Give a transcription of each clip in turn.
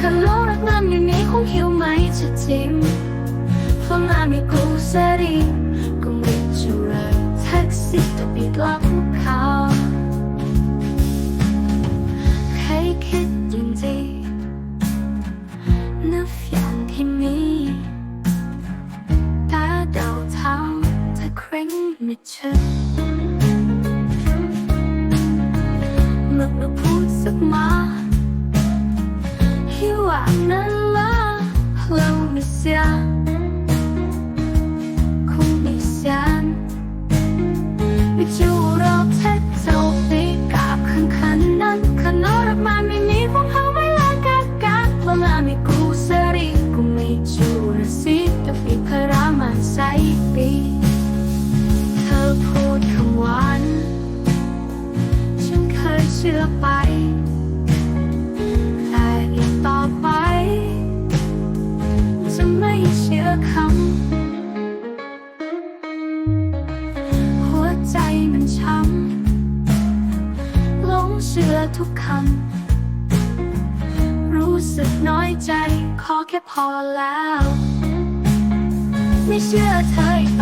คู่ฮัฟเฟลไม่จูเราแท็กเจ้าปีคันโลรักนั้นอย่างนี้คงหิวไหมจะจริงฟังอามีกูเสรีก็ไม่จูเราแท็กซี่ตัวปิดลับเขาใครคิดย่างดีนึกอย่างที่มีตาเดาเท้าถ้าเคร่งไม่เชื่อเมื่อเราพูดสักมา วอะนั่นละเราไม่เสียคงไม่เสียนไม่จูเราแท็กเจ้าปีกับขันขันนั้นขันนรักมาไม่มีพวกเขาไม่ละกากาเพราะมาไม่กูเสรีกูไม่จูระสิแต่ปีพระมันใส่ปีเธอพูดคำหวานฉันเคยเชื่อไป หัวใจมันช้ำหลงเชื่อทุกคำ รู้สึกน้อยใจ ขอแค่พอแล้ว ไม่เชื่อเธอ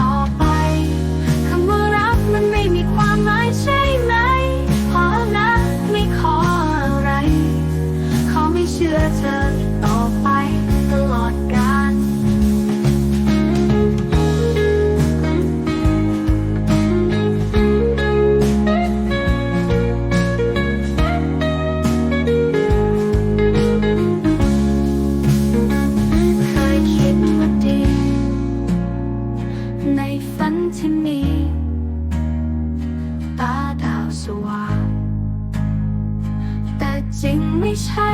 ดาวางแต่จริงไม่ใช่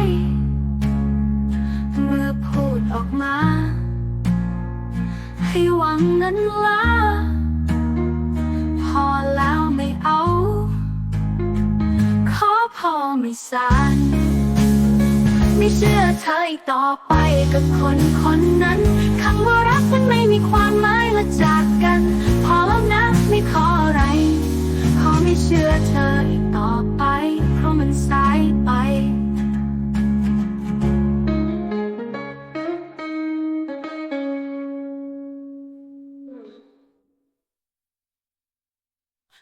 เมื่อพูดออกมา ให้หวังนั้นละพอแล้วไม่เอา ขอพอไม่สานไม่เชื่อเธออีกต่อไปกับคนคนนั้นคำว่า